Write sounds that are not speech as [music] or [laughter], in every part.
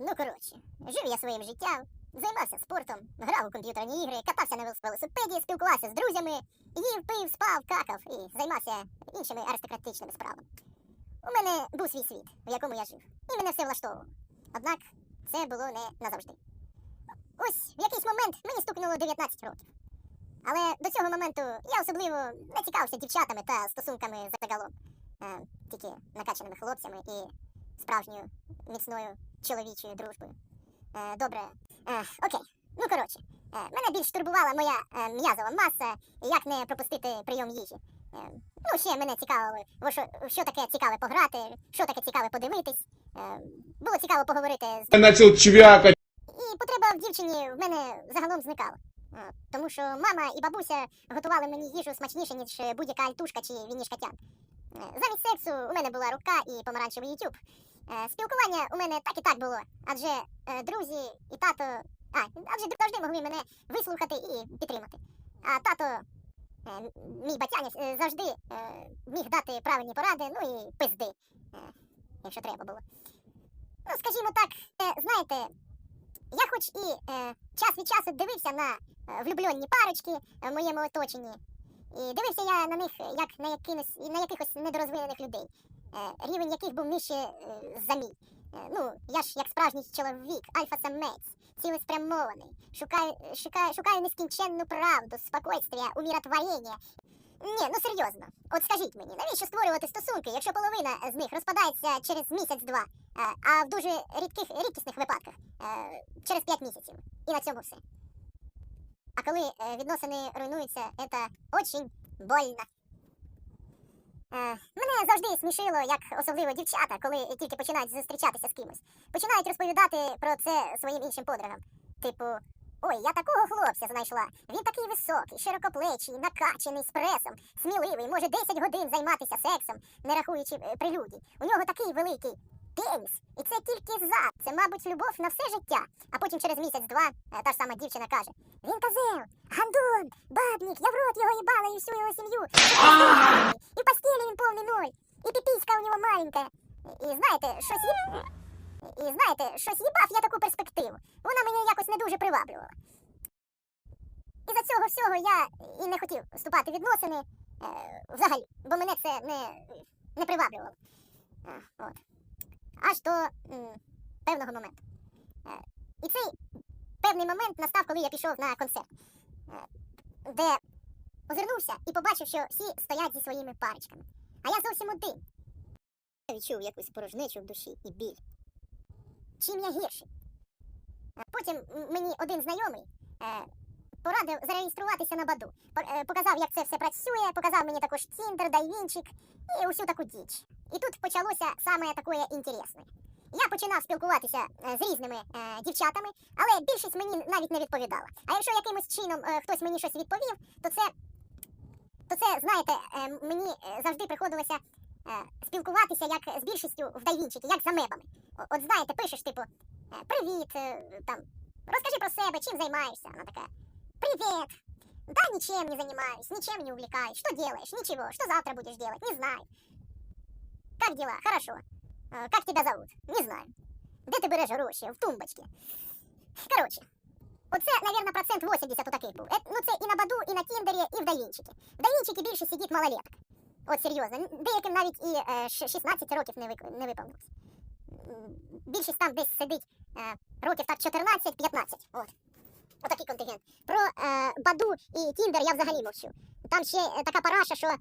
Ну, коротше, жив я своїм життям, займався спортом, грав у комп'ютерні ігри, катався на велосипеді, спілкувався з друзями, їв, пив, спав, какав і займався іншими аристократичними справами. У мене був свій світ, в якому я жив, і мене все влаштовувало. Однак це було не назавжди. Ось в якийсь момент мені стукнуло 19 років. Але до цього моменту я особливо не цікавився дівчатами та стосунками загалом. Е, тільки накачаними хлопцями і справжньою міцною чоловічою дружбою. Е, добре. Е, окей. Ну коротше, е, мене більш турбувала моя е, м'язова маса, як не пропустити прийом їжі. Е, ну, ще мене цікавило, що, що таке цікаве пограти, що таке цікаве подивитись. Е, було цікаво поговорити з Я начал чвякать. і потреба в дівчині в мене загалом зникала. Е, Тому що мама і бабуся готували мені їжу смачніше, ніж будь-яка альтушка чи вінішкатян. Е, Замість сексу у мене була рука і помаранчевий YouTube. Е, Спілкування у мене так і так було, адже е, друзі і тато. А, адже завжди могли мене вислухати і підтримати. А тато, е, мій батяня, е, завжди міг дати правильні поради, ну і пизди, якщо треба було. Ну, скажімо так, знаєте, я хоч і час від часу дивився на влюблені парочки в моєму оточенні. І дивився я на них як на якимось, на якихось недорозвинених людей, рівень яких був нижче е, за мій. Е, ну, я ж як справжній чоловік, альфа-самець, цілеспрямований, шукаю, шукаю, шукаю нескінченну правду, спокойствия, умиротворення. Ні, ну серйозно, от скажіть мені, навіщо створювати стосунки, якщо половина з них розпадається через місяць-два, е, а в дуже рідких рідкісних випадках е, через 5 місяців. І на цьому все. А коли е, відносини руйнуються, це очень больно. Е, мене завжди смішило, як особливо дівчата, коли тільки починають зустрічатися з кимось. Починають розповідати про це своїм іншим подругам. Типу, ой, я такого хлопця знайшла. Він такий високий, широкоплечий, накачений з пресом, сміливий, може 10 годин займатися сексом, не рахуючи е, прелюдій. У нього такий великий пеніс. І це тільки за. Це, мабуть, любов на все життя. А потім через місяць-два е, та ж сама дівчина каже: Він козел, гандон, бабник, я в рот його їбала і всю його сім'ю. І в постелі він повний ноль, і піпіська у нього маленька. І знаєте, щось їб... І знаєте, щось їбав я таку перспективу. Вона мене якось не дуже приваблювала. І за цього всього я і не хотів вступати в відносини е, взагалі, бо мене це не, не приваблювало. Е, от. Аж до м, певного моменту. Е, і цей певний момент настав, коли я пішов на концерт, е, де озирнувся і побачив, що всі стоять зі своїми парочками. А я зовсім один. Я відчув якусь порожнечу в душі і біль. Чим я гірший? Е, Потім мені один знайомий порадив зареєструватися на Баду. Е, Показав, як це все працює, показав мені також Тіндер, Дайвінчик і усю таку діч. І тут почалося саме таке інтересне. Я починав спілкуватися е, з різними е, дівчатами, але більшість мені навіть не відповідала. А якщо якимось чином е, хтось мені щось відповів, то це, то це знаєте, е, мені е, завжди приходилося е, спілкуватися як з більшістю в дайвінчики, як з амебами. От знаєте, пишеш, типу, привіт, е, там, розкажи про себе, чим займаєшся. Вона така, привіт. Да, ничем не занимаюсь, ничем не увлекаюсь. Что делаешь? Ничего. Что завтра будешь делать? Не знаю. Как дела? Хорошо. Э, Как тебя зовут? Не знаю. Де ти береш гроші? В тумбочці. Коротше, оце, наверное, процент 80 у таких був. Е, ну це і на Баду, і на Тіндері, і в Давінчикі. В Давінчикі більше сидить малолеток. От серйозно. Н- Деяким навіть і е, ш- 16 років не, вик... не виповнилось. М, Більшість там десь сидить е, років так 14-15. От. Отакий контингент. Про е, Баду і Тіндер я взагалі мовчу. Там ще е, така параша, що е,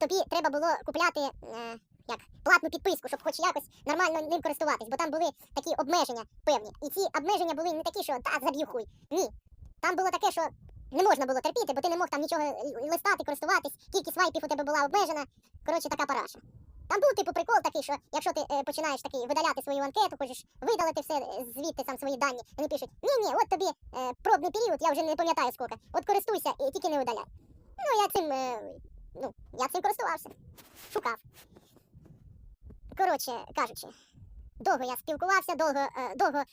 тобі треба було купляти е, як, платну підписку, щоб хоч якось нормально ним користуватись, бо там були такі обмеження певні. І ці обмеження були не такі, що так, заб'ю хуй. Ні. Там було таке, що не можна було терпіти, бо ти не мог там нічого листати, користуватись, кількість свайпів у тебе була обмежена. Коротше, така параша. Там був типу прикол такий, що якщо ти е, починаєш таки видаляти свою анкету, хочеш видалити все е, звідти там свої дані, вони пишуть: ні, ні, от тобі е, пробний період, я вже не пам'ятаю скільки. От користуйся і тільки не видаляй. Ну, я цим, е, ну, я цим користувався. Шукав. Коротше кажучи, довго я спілкувався, довго, е, довго е,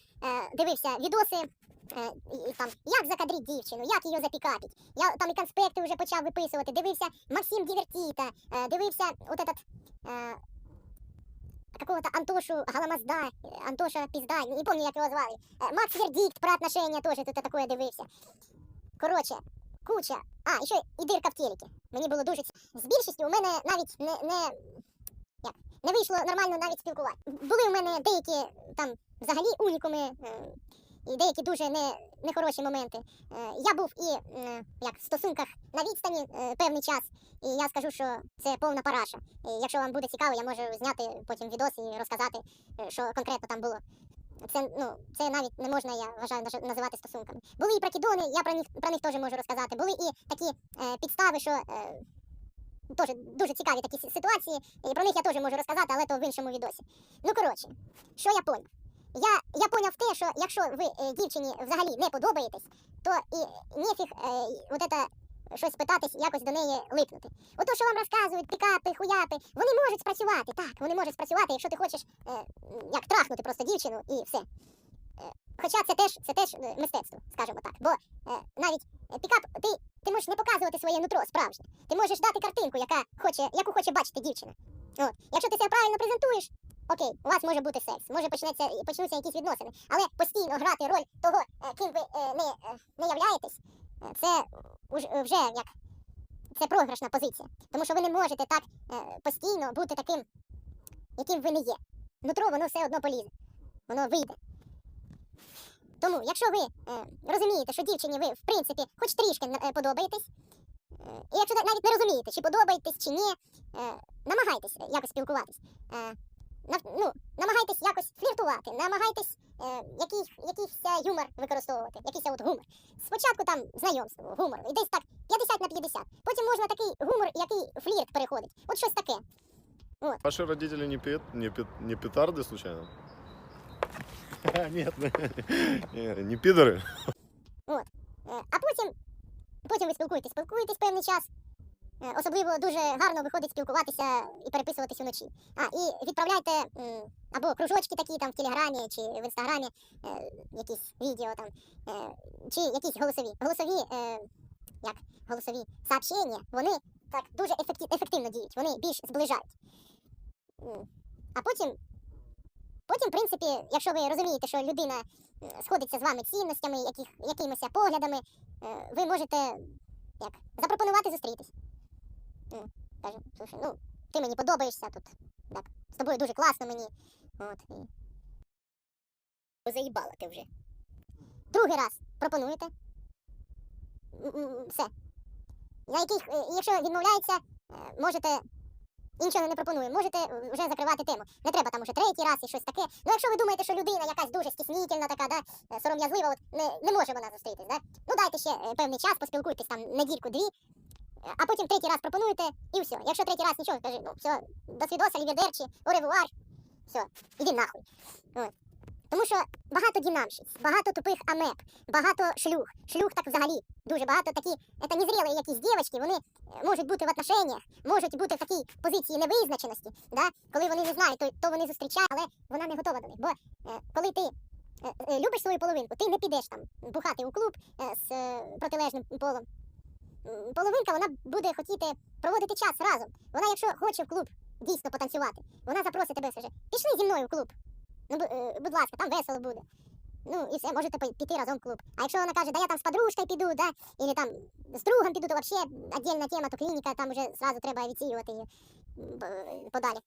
дивився відоси. е, і, там, як закадрити дівчину, як її запікатить. Я там і конспекти вже почав виписувати, дивився Максим Дівертіта, е, дивився от этот, е, какого-то Антошу Галамазда, е, Антоша Пізда, не пам'ятаю, як його звали. Е, Макс Вердикт про отношения теж тут такое дивився. Коротше, куча. А, ще і дирка в телекі. Мені було дуже з більшістю у мене навіть не, не, як, не вийшло нормально навіть спілкувати. Були у мене деякі там взагалі унікуми. І деякі дуже не, нехороші моменти. Е, Я був і як в стосунках на відстані е, певний час, і я скажу, що це повна параша. І якщо вам буде цікаво, я можу зняти потім відос і розказати, е, що конкретно там було. Це ну це навіть не можна, я вважаю, називати стосунками. Були і прокидони, я про них про них теж можу розказати. Були і такі е, підстави, що е, теж дуже цікаві такі ситуації, і про них я теж можу розказати, але то в іншому відосі. Ну коротше, що я поняв? Я, я поняв те, що якщо ви е, дівчині взагалі не подобаєтесь, то і нефіг е, от это щось питатись, якось до неї липнути. Ото, що вам розказують, пікапи, хуяпи, вони можуть спрацювати, так, вони можуть спрацювати, якщо ти хочеш е, як трахнути просто дівчину і все. Хоча це теж, це теж мистецтво, скажімо так. Бо навіть пікап, ти, ти можеш не показувати своє нутро справжнє. Ти можеш дати картинку, яка хоче, яку хоче бачити дівчина. От. Якщо ти себе правильно презентуєш, окей, у вас може бути секс, може почнеться, почнуться якісь відносини. Але постійно грати роль того, е, ким ви е, не, е, не являєтесь, це вже як це програшна позиція. Тому що ви не можете так постійно бути таким, яким ви не є. Нутро воно все одно полізе, воно вийде. Тому, якщо ви розумієте, що дівчині ви, в принципі, хоч трішки подобаєтесь, і якщо навіть не розумієте, чи подобаєтесь, чи ні, е, намагайтесь якось спілкуватись. Е, ну, намагайтесь якось фліртувати, намагайтесь е, який, якийсь е, юмор використовувати, якийсь от гумор. Спочатку там знайомство, гумор, і десь так 50 на 50. Потім можна такий гумор, який флірт переходить. От щось таке. Ваши родители не, пет, не, пет, не петарды случайно? [laughs] Нет, не, не пидоры. Е, А потім, потім ви спілкуєтесь, спілкуєтесь певний час. Е, Особливо дуже гарно виходить спілкуватися і переписуватись вночі. А, і відправляйте або кружочки такі там в Телеграмі чи в інстаграмі, е, якісь відео там, е, чи якісь голосові. Голосові, як голосові сообщення, вони так дуже ефективно діють, вони більш зближають. А потім, потім, в принципі, якщо ви розумієте, що людина сходиться з вами цінностями, яких, якимось поглядами, е, ви можете як, запропонувати зустрітись. Каже, слушай, ну, ти мені подобаєшся тут. Так, з тобою дуже класно мені. От. Заїбала ти вже. Другий раз пропонуєте. Все. На яких, е, якщо відмовляється, е, можете іншого не пропоную, можете е, вже закривати тему. Не треба там уже третій раз і щось таке. Ну, якщо ви думаєте, що людина якась дуже стіснітельна, така, да, е, сором'язлива, от не, не може вона зустрітись, да? Ну дайте ще е, певний час, поспілкуйтесь там недільку-дві, а потім третій раз пропонуєте і все. Якщо третій раз нічого, кажи, ну все, до свідоса, лівідерчі, оревуар, все, іди нахуй. От. Тому що багато дінамщиць, багато тупих амеб, багато шлюх. Шлюх так взагалі дуже багато такі, це незрілі якісь дівчатки, вони е, можуть бути в отношеннях, можуть бути в такій позиції невизначеності, да? коли вони не знають, то, то вони зустрічають, але вона не готова до них. Бо е, коли ти е, е, любиш свою половинку, ти не підеш там бухати у клуб з протилежним полом. Половинка вона буде хотіти проводити час разом. Вона, якщо хоче в клуб дійсно потанцювати, вона запросить тебе скаже, пішли зі мною в клуб. Ну, е, будь ласка, там весело буде. Ну і все, можете піти разом в клуб. А якщо вона каже, да я там з подружкою піду, да, или там з другом піду, то взагалі отдельна тема, то клініка, там вже зразу треба відсіювати її б- подалі.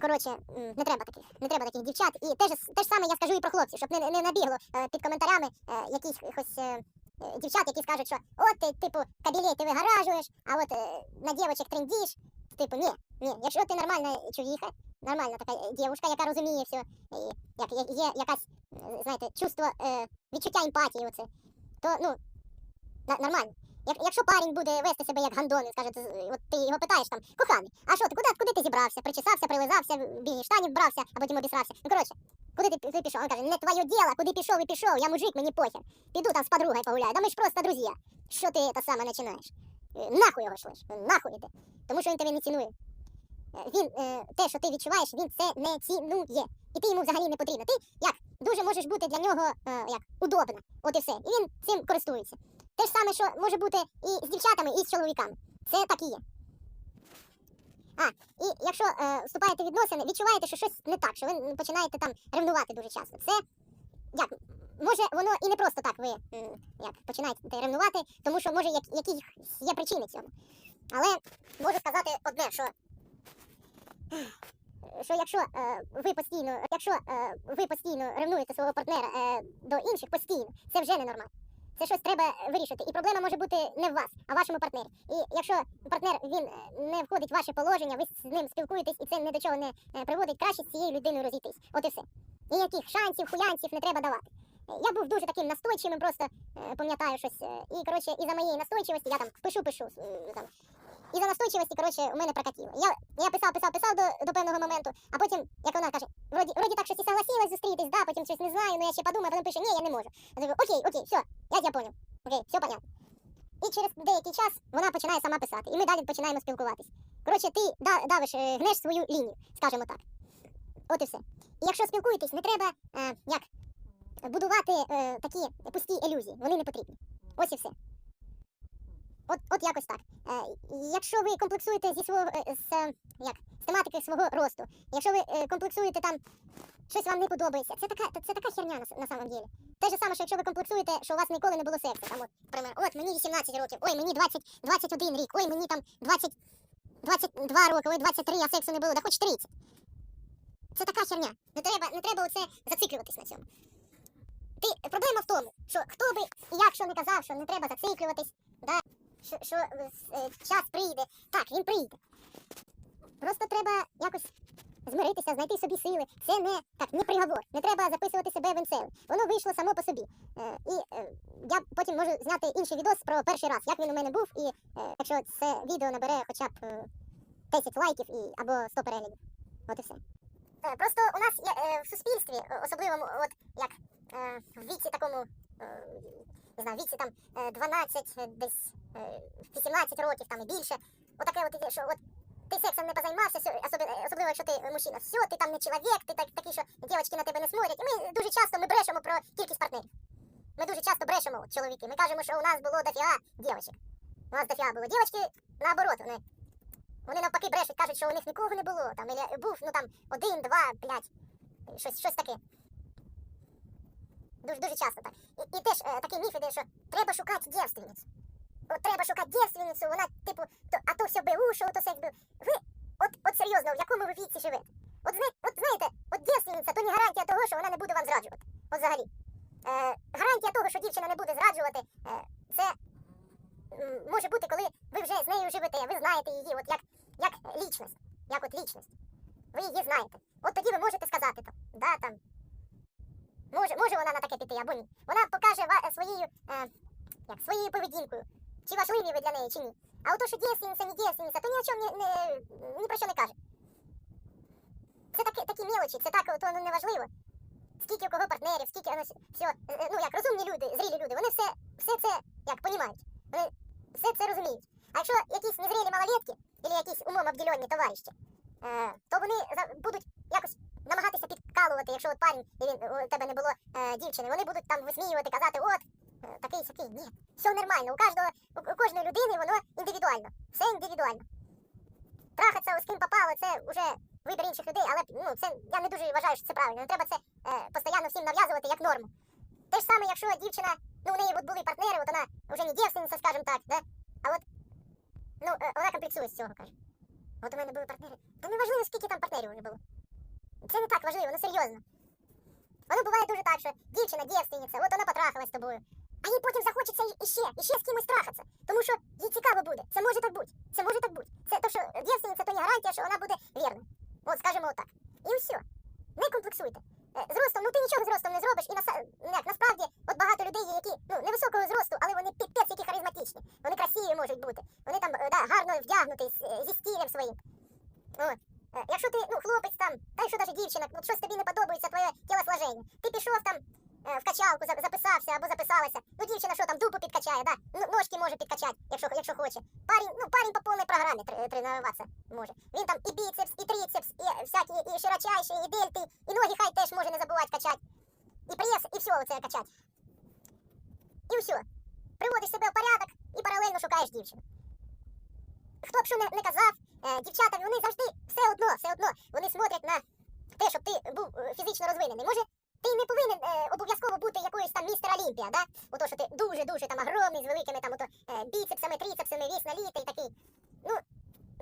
Коротше, не треба таких, не треба таких дівчат. І те ж, те ж саме я скажу і про хлопців, щоб не, не набігло е, під коментарями е, якихось е, е, дівчат, які скажуть, що от ти, типу, кабілет ти вигаражуєш, а от е, на дівочок трендіш. Типу, ні, ні, якщо ти нормальна чоловіка, нормальна така е, дівушка, яка розуміє все, і як є, якась, е, знаєте, чувство, е, відчуття емпатії, оце, то ну, нормально. Як, якщо парень буде вести себе як гандон, і скаже, от ти його питаєш там, коханий, а що ти, куди, куди ти зібрався? Причесався, прилизався, білі штанів вбрався, а потім обісрався. Ну коротше, куди ти, ти пішов? Він каже, не твоє діло, куди пішов і пішов, я мужик, мені похер. Піду там з подругою погуляю, да ми ж просто друзі. Що ти те саме починаєш? Е, Нахуй його шлеш, нахуй іди. Тому що він тебе не цінує. Е, Він е, те, що ти відчуваєш, він це не цінує. І ти йому взагалі не потрібна. Ти як дуже можеш бути для нього як удобна. От і все. І він цим користується. Те ж саме, що може бути і з дівчатами, і з чоловіками. Це так і є. А, і якщо е, вступаєте в відносини, відчуваєте, що щось не так, що ви починаєте там ревнувати дуже часто. Це як може воно і не просто так ви як починаєте ревнувати, тому що може як, якісь є причини цьому. Але можу сказати одне, що, що якщо е, ви постійно, якщо е, ви постійно ревнуєте свого партнера е, до інших постійно, це вже ненормально. Це щось треба вирішити. І проблема може бути не в вас, а в вашому партнері. І якщо партнер він е, не входить в ваше положення, ви з ним спілкуєтесь і це ні до чого не е, приводить, краще з цією людиною розійтись. От і все. Ніяких шансів, хуянців не треба давати. Я був дуже таким настойчивим, просто е, пам'ятаю щось. е, І коротше, із за моєї настойчивості я там пишу, пишу. Там. І за настойчивості, коротше, у мене прокатило. Я, я писав, писав, писав до, до певного моменту, а потім, як вона каже, вроді, вроді так щось і согласилась зустрітись, да, потім щось не знаю, ну я ще подумаю, потім пише, ні, я не можу. Я кажу, окей, окей, все, я тебя понял. Окей, все понятно. І через деякий час вона починає сама писати, і ми далі починаємо спілкуватись. Коротше, ти да- давиш, е, гнеш свою лінію, скажімо так. От і все. І якщо спілкуєтесь, не треба е, як будувати е, такі пусті ілюзії. Вони не потрібні. Ось і все. От, от якось так. Е, якщо ви комплексуєте зі свого е, з, е, як, з тематики свого росту, якщо ви е, комплексуєте там щось вам не подобається, це така, це така херня на, на самом деле. Те ж саме, що якщо ви комплексуєте, що у вас ніколи не було сексу. Там, от, пример, от мені 18 років, ой, мені 20, 21 рік, ой, мені там 20, 22 роки, ой, 23, а сексу не було, да хоч 30. Це така херня. Не треба, не треба оце зациклюватись на цьому. Ти, проблема в тому, що хто би і як що не казав, що не треба зациклюватись, да, що, що е, е, час прийде. Так, він прийде. Просто треба якось змиритися, знайти собі сили. Це не так, не приговор. Не треба записувати себе в інцели. Воно вийшло само по собі. Е, і е, я потім можу зняти інший відос про перший раз, як він у мене був, і е, якщо це відео набере хоча б е, 10 лайків і, або 100 переглядів. От і все. Е, просто у нас є е, в суспільстві, е, особливо от як е, в віці такому. е, не знаю, віці там е, 12, е, десь е, 18 років там і більше. Отаке от що от ти сексом не позаймався, особливо, якщо ти е, мужчина, все, ти там не чоловік, ти так, такий, що дівчатки на тебе не смотрять. І ми дуже часто ми брешемо про кількість партнерів. Ми дуже часто брешемо, чоловіки. Ми кажемо, що у нас було дофіга дівчаток. У нас дофіга було. Дівчатки, наоборот, вони, вони навпаки брешуть, кажуть, що у них нікого не було. Там, був, ну там, один, два, блядь, щось, щось таке. Дуже, дуже часто так. І, і теж е, такий міф іде, що треба шукати дівственницю. От треба шукати дівственницю, вона, типу, то, а то все беушу, то секс бив. Ви, от, от серйозно, в якому ви віці живете? От, зна, от знаєте, от дівственниця, то не гарантія того, що вона не буде вам зраджувати. От взагалі. Е, гарантія того, що дівчина не буде зраджувати, е, це може бути, коли ви вже з нею живете, ви знаєте її, от як, як лічність, як от лічність. Ви її знаєте. От тоді ви можете сказати там, да, там, може, може вона на таке піти або ні. Вона покаже ва- своєю, е, як, своєю поведінкою, чи важливі ви для неї, чи ні. А ото, що дівственниця, не дівственниця, то ні о чому не, не, ні про що не каже. Це такі, такі мелочі, це так, то ну, не важливо. Скільки у кого партнерів, скільки воно все, е, ну як розумні люди, зрілі люди, вони все, все це як понімають. Вони все це розуміють. А якщо якісь незрілі малолетки, або якісь умом обділені товариші, е, то вони будуть якось намагатися підкалувати, якщо от парень, і він, у тебе не було е, дівчини, вони будуть там висміювати, казати, от, е, такий сякий. Ні, все нормально. У кожного, у, у кожної людини воно індивідуально. Все індивідуально. Трахатися з ким попало, це вже вибір інших людей, але ну, це я не дуже вважаю, що це правильно. Не треба це е, постійно всім нав'язувати як норму. Те ж саме, якщо дівчина, ну у неї от були партнери, от вона вже не дівственниця, скажімо так, да? а от ну, е, вона комплексує з цього, каже. От у мене були партнери. Та не скільки там партнерів вже було. Це не так важливо, ну серйозно. Воно буває дуже так, що дівчина дівственниця, от вона потрахалась з тобою. А їй потім захочеться іще, іще з кимось трахатися. Тому що їй цікаво буде. Це може так бути. Це може так бути. Це то, що дівственниця, то не гарантія, що вона буде вірною. От скажімо отак. І все. Не комплексуйте. Е, З ростом, ну ти нічого з ростом не зробиш, і ну, як, насправді от багато людей є, які ну, невисокого зросту, але вони піпець, які харизматичні. Вони красиві можуть бути. Вони там е, да, гарно вдягнуті е, зі стилем своїм. От. Е, Якщо ти, ну, хлопець там, та й що навіть дівчина, ну, щось тобі не подобається, твоє тілосложення. Ти пішов там е, в качалку, записався або записалася. Ну, дівчина що там, дупу підкачає, да? Ну, ножки може підкачати, якщо, якщо хоче. Парень, ну, парень по повній програмі тр- тренуватися може. Він там і біцепс, і трицепс, і всякі, і широчайші, і дельти, і ноги хай теж може не забувати качати. І прес, і все оце качати. І все. Приводиш себе в порядок і паралельно шукаєш дівчину. Хто б що не, не казав, е, дівчата, вони завжди все одно, все одно, вони смотрять на те, щоб ти був е, фізично розвинений. Може, ти не повинен е, обов'язково бути якоюсь там містер Олімпія, да? Ото, що ти дуже-дуже там огромний, з великими там ото, е, біцепсами, трицепсами, весь налітий такий. Ну,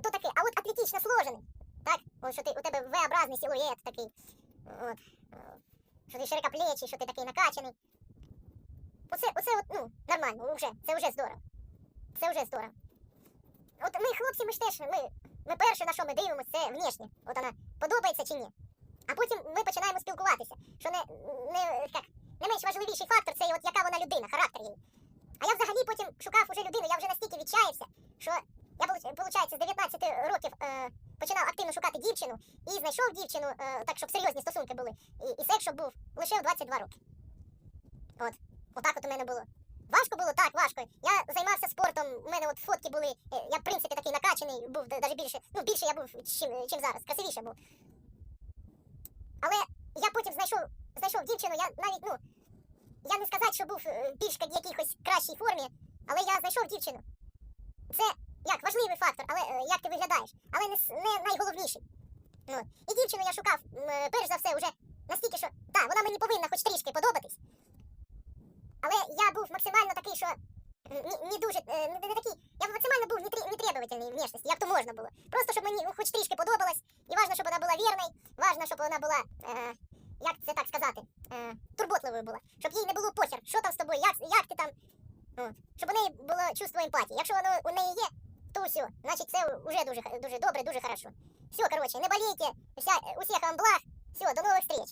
то таке, а от атлетично сложений. Так? От, що ти, у тебе V-образний силует такий. От, е, що ти широкоплечий, що ти такий накачаний. Оце, оце от, ну, нормально, вже, це вже здорово. Це вже здорово. От ми, хлопці, ми ж теж, ми, ми перше, на що ми дивимося, це внешнє. От вона подобається чи ні. А потім ми починаємо спілкуватися. Що не, не, як, не менш важливіший фактор це от яка вона людина, характер її. А я взагалі потім шукав уже людину, я вже настільки відчаявся, що я, виходить, з 19 років е, починав активно шукати дівчину і знайшов дівчину, е, так, щоб серйозні стосунки були. І, і секс, щоб був лише в 22 роки. От, отак от у мене було. Важко було так, важко. Я займався спортом, у мене от фотки були. е, Я, в принципі, такий накачаний, був навіть більше. Ну, більше я був, чим, чим зараз, красивіше був. Але я потім знайшов, знайшов дівчину, я навіть, ну, я не сказати, що був е, більш як якійсь кращій формі, але я знайшов дівчину. Це як важливий фактор, але е, як ти виглядаєш, але не, не найголовніший. Ну, і дівчину я шукав, перш за все, вже настільки, що так, вона мені повинна хоч трішки подобатись. Але я був максимально такий, що не, дуже е, не, не такий. Я максимально був нетребовательний внешності, як то можна було. Просто щоб мені ну, хоч трішки подобалось, і важно, щоб вона була вірною, важно, щоб вона була, е, як це так сказати, е, турботливою була, щоб їй не було похер, що там з тобою, як, як ти там. От. Щоб у неї було чувство емпатії. Якщо воно у неї є, то все, значить це вже дуже, дуже добре, дуже хорошо. Все, короче, не болейте, вся, усіх вам благ, все, до нових встреч.